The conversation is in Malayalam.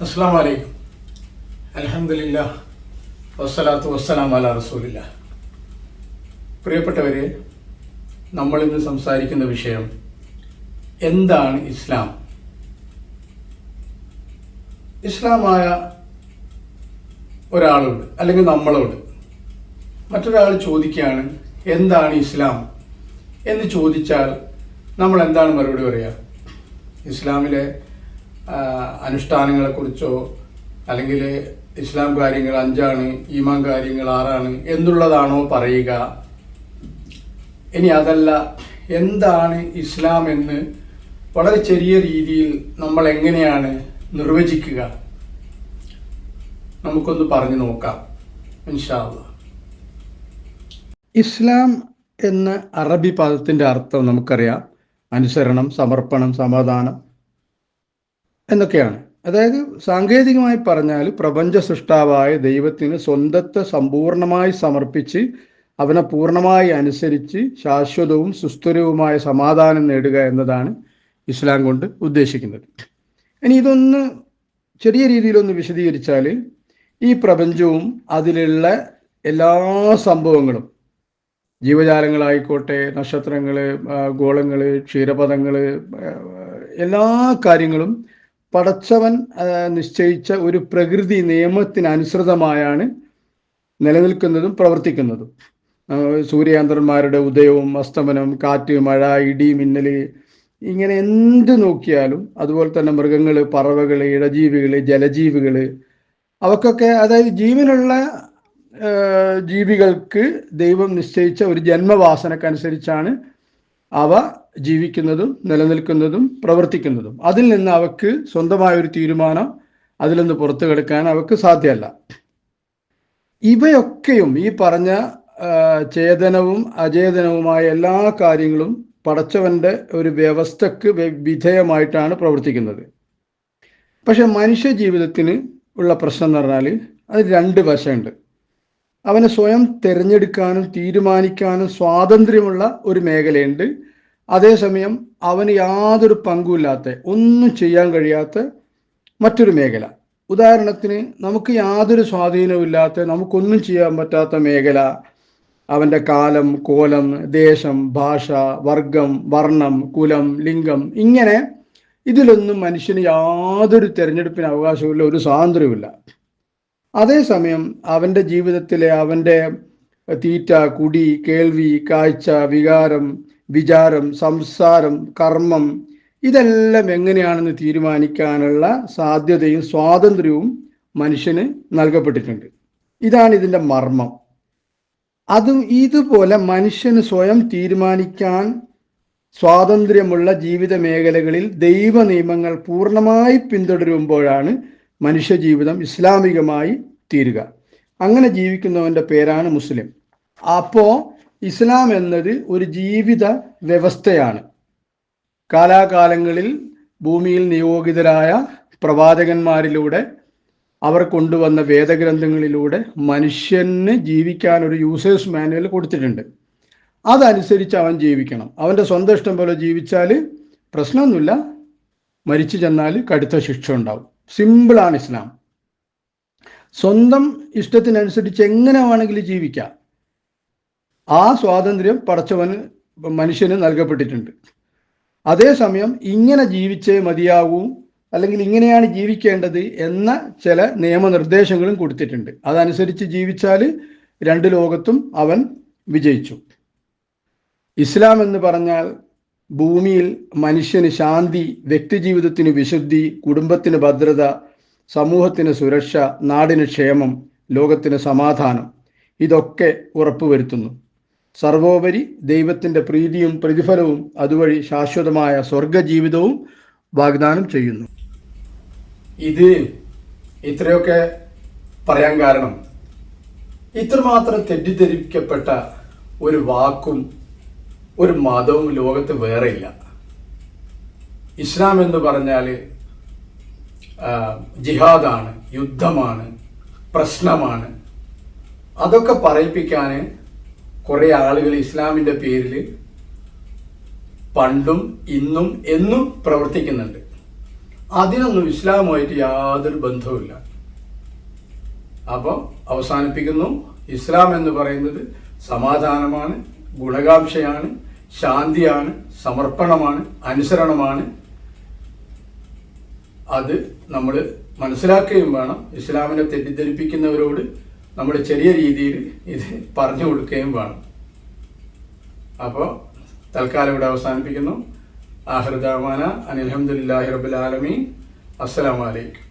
അസ്സാം വലൈക്കും അലഹമില്ല വസ്സലാത്തു വസ്സലാം അല റസൂലില്ല പ്രിയപ്പെട്ടവരെ നമ്മളിന്ന് സംസാരിക്കുന്ന വിഷയം എന്താണ് ഇസ്ലാം? ഇസ്ലാമായ ഒരാളോട് അല്ലെങ്കിൽ നമ്മളോട് മറ്റൊരാൾ ചോദിക്കുകയാണ് എന്താണ് ഇസ്ലാം? എന്ന് ചോദിച്ചാൽ നമ്മൾ എന്താണ് മറുപടി പറയുക ഇസ്ലാമിലെ അനുഷ്ഠാനങ്ങളെക്കുറിച്ചോ അല്ലെങ്കിൽ ഇസ്ലാം കാര്യങ്ങൾ അഞ്ചാണ് ഈമാൻ കാര്യങ്ങൾ ആറാണ് എന്നുള്ളതാണോ പറയുക. ഇനി അതല്ല എന്താണ് ഇസ്ലാം എന്ന് വളരെ ചെറിയ രീതിയിൽ നമ്മൾ എങ്ങനെയാണ് നിർവചിക്കുക? നമുക്കൊന്ന് പറഞ്ഞു നോക്കാം ഇസ്ലാം എന്ന അറബി പദത്തിന്റെ അർത്ഥം നമുക്കറിയാം. അനുസരണം സമർപ്പണം സമാധാനം എന്നൊക്കെയാണ്. അതായത് സാങ്കേതികമായി പറഞ്ഞാൽ പ്രപഞ്ച സൃഷ്ടാവായ ദൈവത്തിന് സ്വന്തത്തെ സമ്പൂർണമായി സമർപ്പിച്ച് അവനെ പൂർണമായി അനുസരിച്ച് ശാശ്വതവും സുസ്ഥിരവുമായ സമാധാനം നേടുക എന്നതാണ് ഇസ്ലാം കൊണ്ട് ഉദ്ദേശിക്കുന്നത്. ഇനി ഇതൊന്ന് ചെറിയ രീതിയിലൊന്ന് വിശദീകരിച്ചാൽ ഈ പ്രപഞ്ചവും അതിലുള്ള എല്ലാ സംഭവങ്ങളും ജീവജാലങ്ങളായിക്കോട്ടെ നക്ഷത്രങ്ങൾ ഗോളങ്ങൾ ക്ഷീരപഥങ്ങൾ എല്ലാ കാര്യങ്ങളും പടച്ചവൻ നിശ്ചയിച്ച ഒരു പ്രകൃതി നിയമത്തിനനുസൃതമായാണ് നിലനിൽക്കുന്നതും പ്രവർത്തിക്കുന്നതും. സൂര്യാന്തരന്മാരുടെ ഉദയവും അസ്തമനം കാറ്റ് മഴ ഇടി മിന്നൽ ഇങ്ങനെ എന്ത് നോക്കിയാലും അതുപോലെ തന്നെ മൃഗങ്ങൾ പറവകൾ ഇഴജീവികൾ ജലജീവികൾ അവക്കൊക്കെ അതായത് ജീവനുള്ള ജീവികൾക്ക് ദൈവം നിശ്ചയിച്ച ഒരു ജന്മവാസനക്കനുസരിച്ചാണ് അവ ജീവിക്കുന്നതും നിലനിൽക്കുന്നതും പ്രവർത്തിക്കുന്നതും. അതിൽ നിന്ന് അവക്ക് സ്വന്തമായ ഒരു തീരുമാനം അതിൽ നിന്ന് പുറത്തു കിടക്കാൻ അവക്ക് സാധ്യമല്ല. ഇവയൊക്കെയും ഈ പറഞ്ഞ ചേതനവും അചേതനവുമായ എല്ലാ കാര്യങ്ങളും പടച്ചവന്റെ ഒരു വ്യവസ്ഥക്ക് വിധേയമായിട്ടാണ് പ്രവർത്തിക്കുന്നത്. പക്ഷെ മനുഷ്യ ജീവിതത്തിന് ഉള്ള പ്രശ്നം എന്ന് പറഞ്ഞാൽ അത് രണ്ട് വശമുണ്ട്. അവന് സ്വയം തിരഞ്ഞെടുക്കാനും തീരുമാനിക്കാനും സ്വാതന്ത്ര്യമുള്ള ഒരു മേഖലയുണ്ട്. അതേസമയം അവന് യാതൊരു പങ്കുമില്ലാത്ത ഒന്നും ചെയ്യാൻ കഴിയാത്ത മറ്റൊരു മേഖല. ഉദാഹരണത്തിന് നമുക്ക് യാതൊരു സ്വാധീനവുമില്ലാത്ത നമുക്കൊന്നും ചെയ്യാൻ പറ്റാത്ത മേഖല. അവന്റെ കാലം കോലം ദേശം ഭാഷ വർഗം വർണം കുലം ലിംഗം ഇങ്ങനെ ഇതിലൊന്നും മനുഷ്യന് യാതൊരു തിരഞ്ഞെടുപ്പിന് അവകാശമില്ല ഒരു സ്വാതന്ത്ര്യമില്ല അതേസമയം അവന്റെ ജീവിതത്തിലെ അവന്റെ തീറ്റ കുടി കേൾവി കാഴ്ച വികാരം വിചാരം സംസാരം കർമ്മം ഇതെല്ലാം എങ്ങനെയാണെന്ന് തീരുമാനിക്കാനുള്ള സാധ്യതയും സ്വാതന്ത്ര്യവും മനുഷ്യന് നൽകപ്പെട്ടിട്ടുണ്ട്. ഇതാണ് ഇതിന്റെ മർമ്മം. അതും ഇതുപോലെ മനുഷ്യന് സ്വയം തീരുമാനിക്കാൻ സ്വാതന്ത്ര്യമുള്ള ജീവിത മേഖലകളിൽ ദൈവ നിയമങ്ങൾ പൂർണമായി പിന്തുടരുമ്പോഴാണ് മനുഷ്യജീവിതം ഇസ്ലാമികമായി തീരുക. അങ്ങനെ ജീവിക്കുന്നവന്റെ പേരാണ് മുസ്ലിം. അപ്പോ ഇസ്ലാം എന്നത് ഒരു ജീവിത വ്യവസ്ഥയാണ്. കാലാകാലങ്ങളിൽ ഭൂമിയിൽ നിയോഗിതരായ പ്രവാചകന്മാരിലൂടെ അവർ കൊണ്ടുവന്ന വേദഗ്രന്ഥങ്ങളിലൂടെ മനുഷ്യന് ജീവിക്കാൻ ഒരു യൂസേഴ്സ് മാനുവൽ കൊടുത്തിട്ടുണ്ട്. അതനുസരിച്ച് അവൻ ജീവിക്കണം. അവന്റെ സ്വന്തം ഇഷ്ടം പോലെ ജീവിച്ചാൽ പ്രശ്നമൊന്നുമില്ല. മരിച്ചു ചെന്നാൽ കടുത്ത ശിക്ഷ ഉണ്ടാവും. സിമ്പിളാണ് ഇസ്ലാം. സ്വന്തം ഇഷ്ടത്തിനനുസരിച്ച് എങ്ങനെ വേണമെങ്കിലും ജീവിക്കാം. ആ സ്വാതന്ത്ര്യം പടച്ചവന് മനുഷ്യന് നൽകപ്പെട്ടിട്ടുണ്ട്. അതേസമയം ഇങ്ങനെ ജീവിച്ചേ മതിയാകൂ അല്ലെങ്കിൽ ഇങ്ങനെയാണ് ജീവിക്കേണ്ടത് എന്ന ചില നിയമനിർദ്ദേശങ്ങളും കൊടുത്തിട്ടുണ്ട്. അതനുസരിച്ച് ജീവിച്ചാൽ രണ്ട് ലോകത്തും അവൻ വിജയിച്ചു. ഇസ്ലാം എന്ന് പറഞ്ഞാൽ ഭൂമിയിൽ മനുഷ്യന് ശാന്തി വ്യക്തിജീവിതത്തിന് വിശുദ്ധി കുടുംബത്തിന് ഭദ്രത സമൂഹത്തിന് സുരക്ഷ നാടിന് ക്ഷേമം ലോകത്തിന് സമാധാനം ഇതൊക്കെ ഉറപ്പുവരുത്തുന്നു. സർവോപരി ദൈവത്തിന്റെ പ്രീതിയും പ്രതിഫലവും അതുവഴി ശാശ്വതമായ സ്വർഗജീവിതവും വാഗ്ദാനം ചെയ്യുന്നു. ഇത് ഇത്രയൊക്കെ പറയാൻ കാരണം. ഇത്രമാത്രം തെറ്റിദ്ധരിക്കപ്പെട്ട ഒരു വാക്കും ഒരു മതവും ലോകത്ത് വേറെ ഇല്ല. ഇസ്ലാം എന്ന് പറഞ്ഞാൽ ജിഹാദാണ് യുദ്ധമാണ് പ്രശ്നമാണ്. അതൊക്കെ പറയിപ്പിക്കാൻ കുറേ ആളുകൾ ഇസ്ലാമിന്റെ പേരിൽ പണ്ടും ഇന്നും എന്നും പ്രവർത്തിക്കുന്നുണ്ട്. അതിനൊന്നും ഇസ്ലാമുമായിട്ട് യാതൊരു ബന്ധവുമില്ല. അപ്പോൾ അവസാനിപ്പിക്കുന്നു. ഇസ്ലാം എന്ന് പറയുന്നത് സമാധാനമാണ് ഗുണകാംക്ഷയാണ് ശാന്തിയാണ് സമർപ്പണമാണ് അനുസരണമാണ്. അത് നമ്മൾ മനസ്സിലാക്കുകയും വേണം. ഇസ്ലാമിനെ തെറ്റിദ്ധരിപ്പിക്കുന്നവരോട് നമ്മൾ ചെറിയ രീതിയിൽ ഇത് പറഞ്ഞു കൊടുക്കുകയും വേണം. അപ്പോൾ തൽക്കാലം ഇവിടെ അവസാനിപ്പിക്കുന്നു. ആഹൃദാമാന അനിൽഹമ്മദില്ലാഹി റബുലാലമീൻ അസ്സലാമലൈക്കും